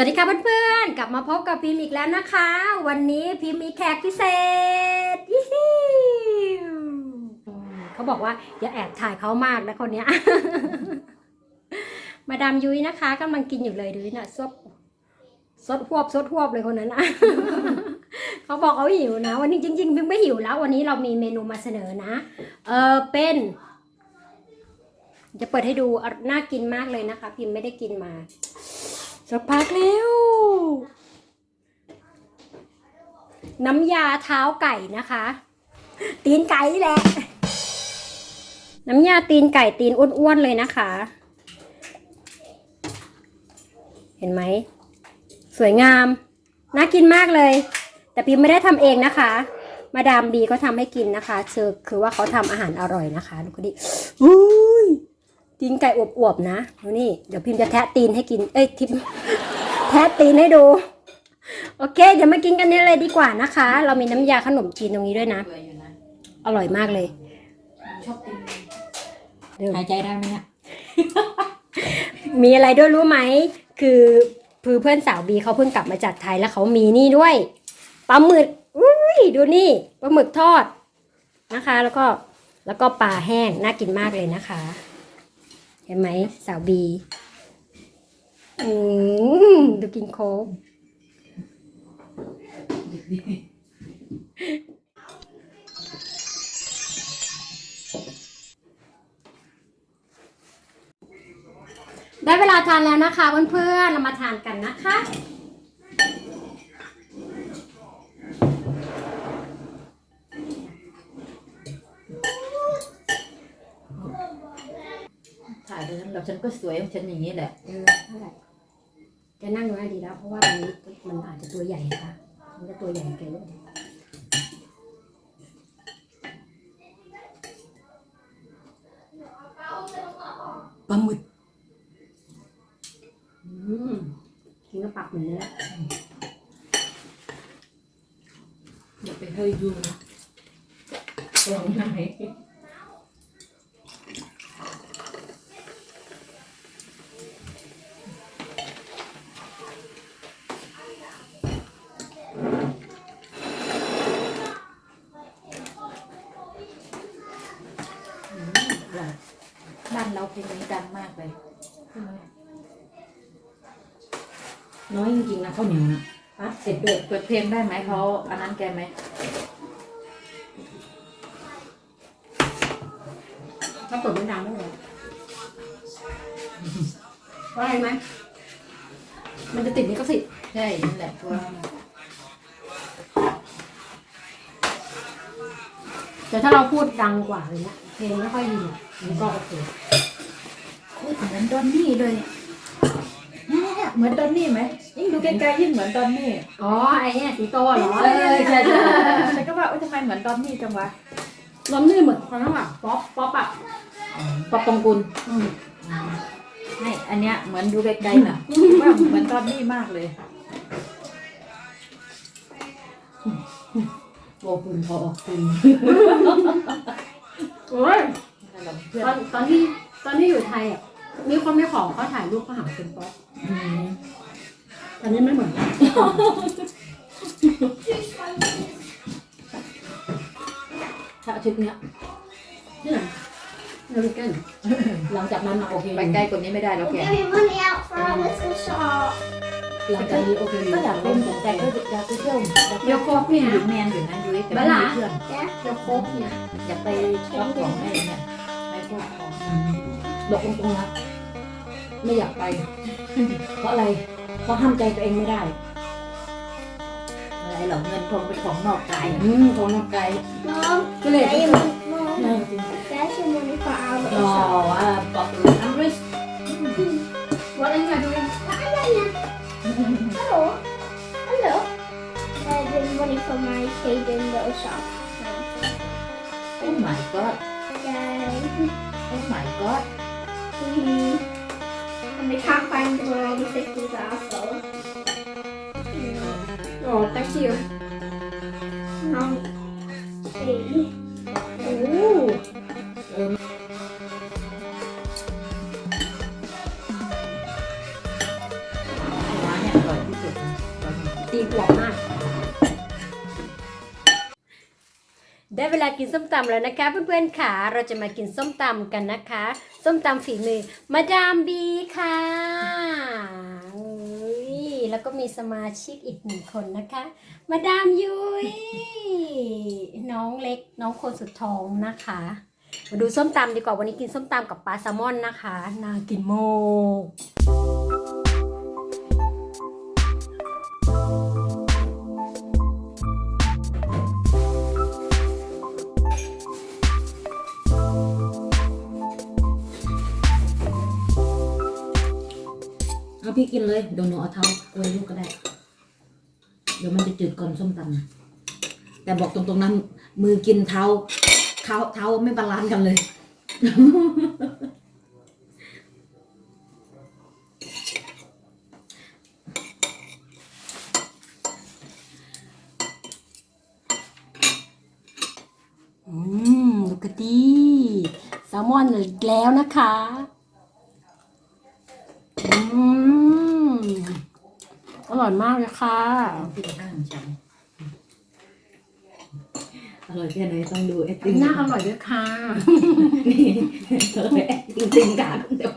สวัสดีค่ะเพื่อนๆ กลับมาพบกับพิมพ์อีกแล้วนะคะ วันนี้พิมพ์มีแขกพิเศษยี่เขาบอกว่าอย่าแอบถ่ายเขามากนะคนเนี้ย มาดามยุ้ยนะคะกำลังกินอยู่เลยดูนะซดซดหวบซดหวบเลยคนนั้นนะเขาบอกเขาหิวนะ วันนี้จริงๆพิมพ์ไม่หิวแล้ว วันนี้เรามีเมนูมาเสนอนะ เออเป็น จะเปิดให้ดูน่ากินมากเลยนะคะ พิมพ์ไม่ได้กินมา สักพักแล้ว น้ำยาเท้าไก่นะคะ ตีนไก่แหละ น้ำยาตีนไก่ตีนอ้วนๆเลยนะคะ เห็นไหม สวยงาม น่ากินมากเลย แต่พิมไม่ได้ทำเองนะคะ มาดามบีก็ทำให้กินนะคะคือคือว่าเขาทำอาหารอร่อยนะคะ ดูคนนี้อุ้ ตีนไก่อวบๆนะดูนี่ เดี๋ยวพิมพ์จะแทะตีนให้กิน เอ้ยทิมแทะตีนให้ดู โอเค เดี๋ยวมากินกันนี่เลยดีกว่านะคะ เรามีน้ำยาขนมจีนตรงนี้ด้วยนะเบื่ออยู่นะอร่อยมากเลย ชอบกินเดี๋ยวหายใจได้ไหมเนี่ยมีอะไรด้วยรู้ไหม คือคือเพื่อนสาวบีเขาเพิ่งกลับมาจากไทยแล้วเขามีนี่ด้วยปลาหมึกอุ้ยดูนี่ปลาหมึกทอดนะคะ แล้วก็แล้วก็ปลาแห้งน่ากินมากเลยนะคะ เห็นไหมสาวบีอืมดูกินโค้กได้เวลาทานแล้วนะคะเพื่อนๆเรามาทานกันนะคะ แล้วฉันก็สวยของฉันอย่างนี้แหละ เออเท่าไหร่แกนั่งตรงนั้นดีแล้ว เพราะว่าตรงนี้มันอาจจะตัวใหญ่นะคะมันจะตัวใหญ่แกเลยปลาหมึกอืมกินกับปากเหมือนเนื้ออย่าไปเฮยยูนะตรงไหน อร่อย บ้านเราเพลงนี้ดังมากเลยใช่ไหม น้อยจริงๆนะข้าวเหนียวนะอะเสร็จด้วยเปิดเพลงได้ไหมเขาอันนั้นแกไหมถ้าเปิดไม่ดังไม่เลยเพราะอะไรไหมมันจะติดนี่ก็สิทธิ์ใช่นั่นแหละตัวแต่ถ้าเราพูดดังกว่าเลยนะเพลงไม่ค่อยดีอะมันก็โอเคพูดเหมือนดอนนี่เลยเนี่ย เหมือนดอนนี่ไหมยิ่งดูไกลๆยิ่งเหมือนดอนนี่อ๋อไอ้เนี่ยสีโตเหรอเออใช่ใช่ฉันก็ว่าเอ้ยทำไมเหมือนดอนนี่จังวะลมนี่เหมือนคนนั้นอะป๊อปป๊อปอะปะปองกุลอืมไม่อันเนี้ยเหมือนดูไกลๆน่ะว่าเหมือนดอนนี่มากเลยโอ้คุณพอออกคุณโอ้ยเพื่อตอนนตอนที่ตอนที่อยู่ไทยอะ มีคนไม่ของเขาถ่ายรูปเขาหาเป็นป๊อปอืมตอนนี้ไม่เหมือนถ้าอาทิตย์เนี้ยที่ไหนเนวิเกนหลังจากนั้นมาโอเคไปใกล้กว่านี้ไม่ได้แล้วแก Give me money out for a little shop. หลังจากนี้โอเคก็อยากเป็นแต่ก็อยากไปเที่ยวอยากไปเดี๋ยวโคบเนี่ย อยู่แมนอยู่นั้นยุ้ยแต่ไม่มีเพื่อน Yeah. เดี๋ยวโคบเนี่ยอยากไปช็อปของอะไรเนี่ยไปพวกของ บอกตรงๆนะไม่อยากไป เพราะอะไร เพราะห้ามใจตัวเองไม่ได้ อะไรหรอกเงินทองเป็นของนอกกาย อืมของนอกไกล Mom, ก็เลย there's your money. Mom, เออจริง there's your money for our ร little อ shop. ว่าบอกอังกฤษ What are you doing Hello. Hello. There's your money for my Caden little shop. โอ้ my god Yay. โอ้ my god Mhm. And they can't find where all the fifties are, so. Oh thank you Um, hey. กินส้มตำแล้วนะคะ เพื่อนๆค่ะ เราจะมากินส้มตำกันนะคะ ส้มตำฝีมือมาดามบีค่ะแล้วก็มีสมาชิกอีกหนึ่งคนนะคะ มาดามยุย้ยน้องเล็กน้องคนสุดท้องนะคะ มาดูส้มตำดีกว่าวันนี้กินส้มตำกับปลาแซลมอนนะคะน่ากินโมก พี่กินเลยเดี๋ยวหนูเอาเท้าโรยลูกก็ได้ เดี๋ยวมันจะจืดก่อนส้มตำนะแต่บอกตรงๆนั้นมือกินเท้าเท้าเท้าไม่บาลานซ์กันเลยอืมดูกระดีแซลมอนอีกแล้วนะคะ อืม ร่อยมากเลยค่ะพี่กับข้าวของฉันอร่อยแค่ไหนต้องดู acting น่าอร่อยด้วยค่ะ นี่เออ acting จริงกันเดี๋ยว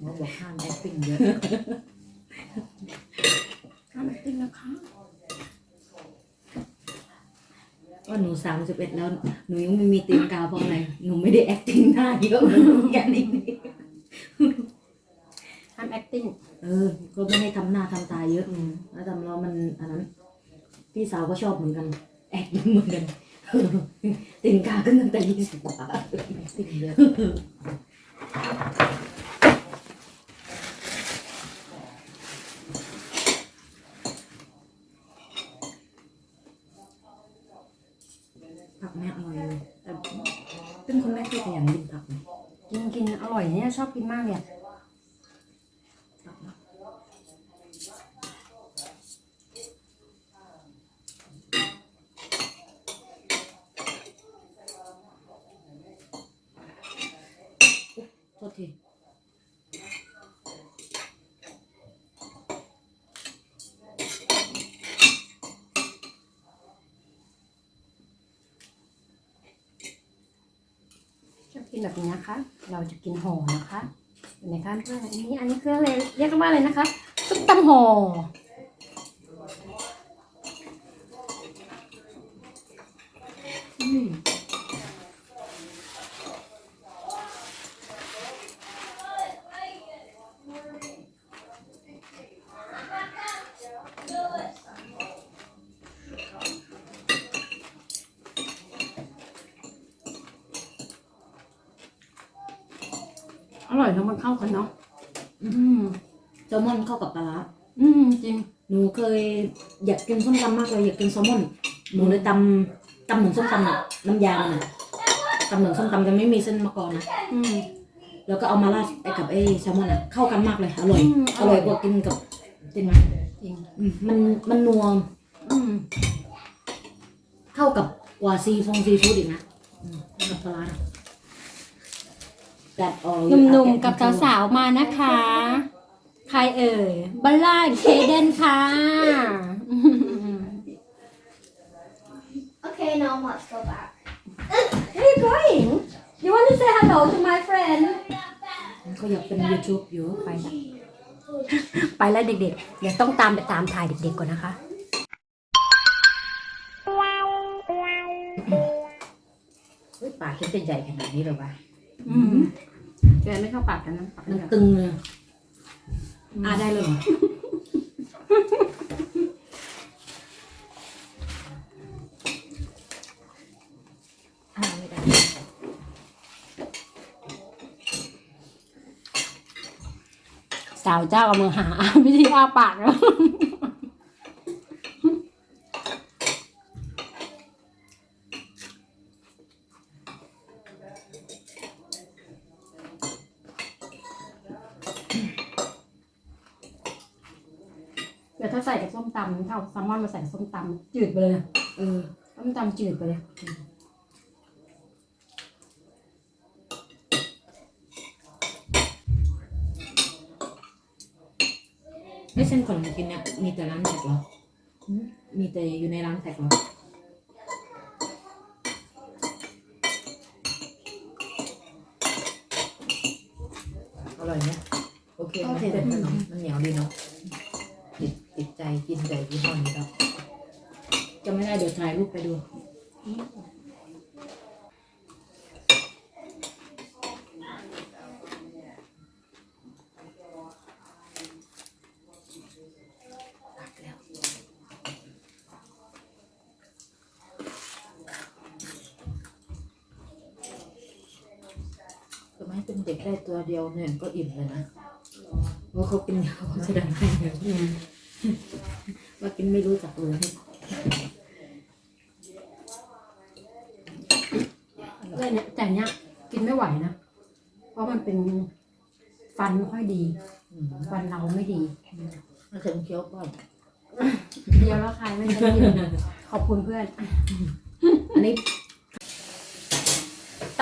หมอบอกห้าม acting เยอะทำไอติมนะคะว่าหนูสามสิบเอ็ดแล้ว หนูยังไม่มีตีนกาเพราะอะไรหนูไม่ได้ acting หน้าเยอะเหมือนแกนี่ทำ acting เออ ก็ไม่ให้ทำหน้าทำตาเยอะแล้วทำแล้วมันอันนั้น พี่สาวก็ชอบเหมือนกัน แอคเหมือนกันตีนกาขึ้นตั้งแต่ยี่สิบกว่าติดเยอะผักแม่อร่อยเลยแต่เป็นคนไม่เคยขยันกินผักนะกินกินอร่อยเนี่ยชอบกินมากเลยอะ ผักนะโทีชอบกินแบบนี้นะคะ เราจะกินห่อนะคะเห็นไหมคะเพื่อนอันนี้อันนี้คืออะไรเรียกว่าอะไรนะคะซุปตำห่อม อร่อยแล้วมันเข้ากันเนาะอืมแซลมอนเข้ากับปลาร้าอืมจริง หนูเคยอยากกินส้มตำมากเลยอยากกินแซลมอนหนูเลยตำตำเหมือนส้มตำอะน้ำยามันอะตำเหมือนส้มตำจะไม่มีเส้นมะกอกนะอืม แล้วก็เอามาราดไอ้กับไอ้แซลมอนอะเข้ากันมากเลยอร่อยอืมอร่อยกว่ากินกับจริงไหมจริง อืมมันมันนัวอืม เข้ากับกว่าซีฟงซีฟู้ดอีกนะอืมกับปลาร้าแต่ออกหนุ่มๆ กับสาวๆ มานะคะ ใครเอ่ยบัลล่าเคเดนค่ะ Okay, now let's go back. Where are you going? You want to say hello to my friend? เขาอยากเป็นยูทูบอยู่ไปละไปแล้วเด็กๆ เดี๋ยวต้องตามไปตามถ่ายเด็กๆก่อนนะคะ เฮ้ยปากฉันจะใหญ่ขนาดนี้เลยวะอืม แกไม่เข้าปากกันนะปากมันกันตึงเลยอ่าได้เลยเหรออ่าไม่ได้สาวเจ้าเอามือหาวิธีอ้าปากแล้ว ถ้าใส่กับส้มตำถ้าเอาแซลมอนมาใส่กับส้มตำจืดไปเลยเออส้มตำจืดไปเลยไอ้เส้นขนมกินเนี่ยมีแต่ร้านแตกเหรอหืมมีแต่อยู่ในร้านแตกเหรอ อร่อยไหมโอเคไหมเส้นขนมมันเหนียวดีเนาะติดติดใจ กินแต่ยี่ห้อนี้แล้วจะไม่ได้เดี๋ยวถ่ายรูปไปดูตักแล้วทำไมเป็นเด็กได้ตัวเดียวเนี่ยก็อิ่มเลยนะว่าเขากินเขาจะดังให้เลย ว่ากินไม่รู้จักเลยแต่เนี่ยแต่เนี้ยกินไม่ไหวนะ เพราะมันเป็นฟันไม่ค่อยดีอืมฟันเราไม่ดีมันเค็มเคี้ยวก่อนเดียวแล้วใครไม่ได้ยินขอบคุณเพื่อน อันนี้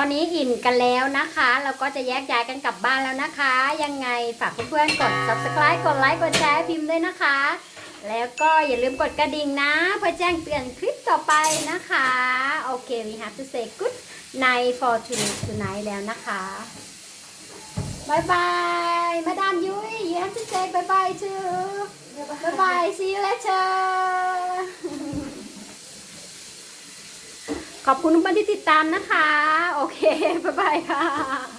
ตอนนี้อิ่มกันแล้วนะคะ เราก็จะแยกย้ายกันกลับบ้านแล้วนะคะ ยังไงฝากเพื่อนๆกด subscribe กดไลค์กดแชร์พิมพ์ด้วยนะคะ แล้วก็อย่าลืมกดกระดิ่งนะ เพื่อแจ้งเตือนคลิปต่อไปนะคะโอเค we have to say good night for tonight แล้วนะคะบายบายมาดามยุ้ย you have to say bye bye too bye bye see you later ขอบคุณทุกคนที่ติดตามนะคะ โอเค บ๊ายบายค่ะ